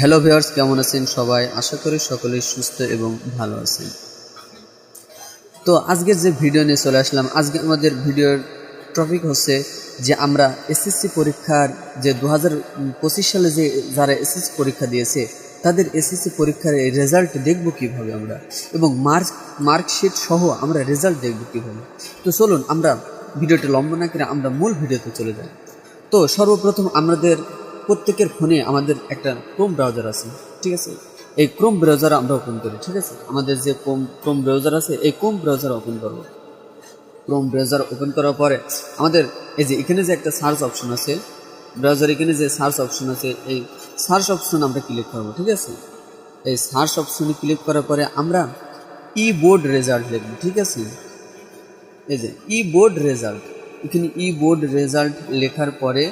Hello viewers কেমন আছেন সবাই? আশা করি সকলেই সুস্থ এবং ভালো আছেন। তো আজকের যে ভিডিও নিয়ে চলে আসলাম, আজকে আমাদের ভিডিওর টপিক হচ্ছে যে আমরা এসএসসি পরীক্ষার যে দু হাজার পঁচিশ সালে যে যারা এসএসসি পরীক্ষা দিয়েছে, তাদের এসএসসি পরীক্ষার রেজাল্ট দেখব কীভাবে আমরা এবং মার্ক মার্কশিট সহ আমরা রেজাল্ট দেখব কীভাবে। তো চলুন, আমরা ভিডিওটি লম্বা না করে আমরা মূল ভিডিওতে চলে যাই। তো সর্বপ্রথম আমাদের প্রত্যেকের ফোনে আমাদের একটা ক্রোম ব্রাউজার আছে। ঠিক আছে? এই ক্রোম ব্রাউজার আমরা ওপেন করি, ঠিক আছে? আমাদের যে ক্রোম ক্রোম ব্রাউজার আছে, এই ক্রোম ব্রাউজার ওপেন করব। ক্রোম ব্রাউজার ওপেন করার পরে আমাদের এই যে এখানে যে একটা সার্চ অপশন আছে ব্রাউজার এখানে যে সার্চ অপশন আছে, এই সার্চ অপশন আমরা ক্লিক করব, ঠিক আছে? এই সার্চ অপশনে ক্লিক করার পরে আমরা ই বোর্ড রেজাল্ট লিখব, ঠিক আছে? এই যে ই বোর্ড রেজাল্ট এখানে ই বোর্ড রেজাল্ট লেখার পরে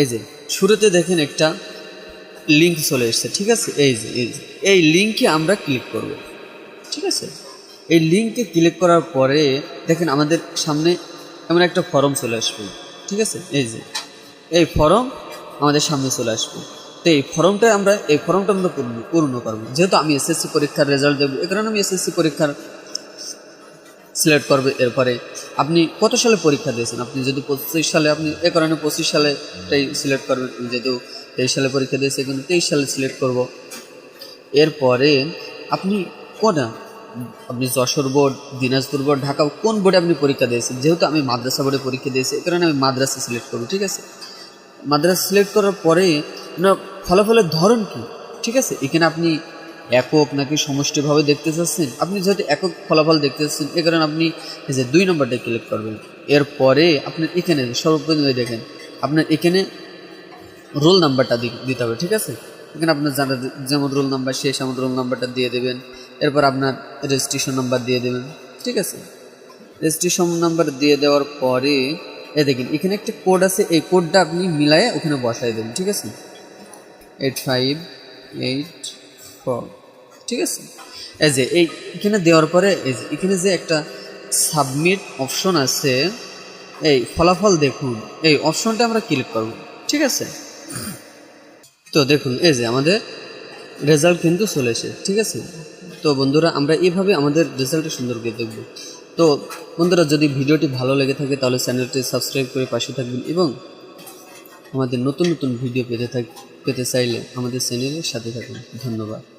এই যে শুরুতে দেখেন একটা লিঙ্ক চলে এসছে, ঠিক আছে? এই যে এই যে, এই লিঙ্কে আমরা ক্লিক করব, ঠিক আছে? এই লিঙ্কে ক্লিক করার পরে দেখেন আমাদের সামনে এমন একটা ফর্ম চলে আসবে, ঠিক আছে? এই যে, এই ফর্ম আমাদের সামনে চলে আসবে। তো এই ফর্মটা আমরা, এই ফর্মটা আমরা পূর্ণ পূর্ণ করব। যেহেতু আমি এসএসসি পরীক্ষার রেজাল্ট দেবো, এ কারণে আমি এসএসসি পরীক্ষার সিলেক্ট করবে এরপরে আপনি কত সালে পরীক্ষা দিয়েছেন? আপনি যদি পঁচিশ সালে, আপনি এ কারণে পঁচিশ সালে সালেটাই সিলেক্ট করবেন। যেহেতু তেইশ সালে পরীক্ষা দিয়েছে কিন্তু তেইশ সালে সিলেক্ট করব। এরপরে আপনি কোনা, আপনি যশোর বোর্ড, দিনাজপুর বোর্ড, ঢাকা কোন বোর্ডে আপনি পরীক্ষা দিয়েছেন? যেহেতু আমি মাদ্রাসা বোর্ডে পরীক্ষা দিয়েছি, এ কারণে আমি মাদ্রাসা সিলেক্ট করব, ঠিক আছে? মাদ্রাসা সিলেক্ট করার পরে ফলাফলের ধরন কী? ঠিক আছে? এখানে আপনি একক নাকি সমষ্টিভাবে দেখতে চাচ্ছেন? আপনি যেহেতু একক ফলাফল দেখতে চাচ্ছেন, এ কারণে আপনি যে দুই নম্বরটা ক্লিক করবেন। এরপরে আপনার এখানে সর্বপ্রথম দেখেন, আপনার এখানে রোল নাম্বারটা দিতে হবে, ঠিক আছে? এখানে আপনার জানা যেমন রোল নাম্বার শেষ এমন রোল নাম্বারটা দিয়ে দেবেন। এরপর আপনার রেজিস্ট্রেশন নাম্বার দিয়ে দেবেন, ঠিক আছে? রেজিস্ট্রেশন নাম্বার দিয়ে দেওয়ার পরে এ দেখেন, এখানে একটা কোড আছে, এই কোডটা আপনি মিলায়ে ওখানে বসাই দেবেন, ঠিক আছে? এইট ফাইভ এইট ফোর ঠিক আছে? এই যে, এই এখানে দেওয়ার পরে, এই যে, এখানে যে একটা সাবমিট অপশন আছে, এই ফলাফল দেখুন। এই অপশনটা আমরা ক্লিক করব। ঠিক আছে? তো দেখুন, এই যে আমাদের রেজাল্ট কিন্তু চলে এসে ঠিক আছে? তো বন্ধুরা, আমরা এইভাবে আমাদের রেজাল্টটা সুন্দর করে দেখব। তো বন্ধুরা, যদি ভিডিওটি ভালো লেগে থাকে, তাহলে চ্যানেলটি সাবস্ক্রাইব করে পাশে থাকবেন এবং আমাদের নতুন নতুন ভিডিও পেতে থাক পেতে চাইলে আমাদের চ্যানেলের সাথে থাকুন। ধন্যবাদ।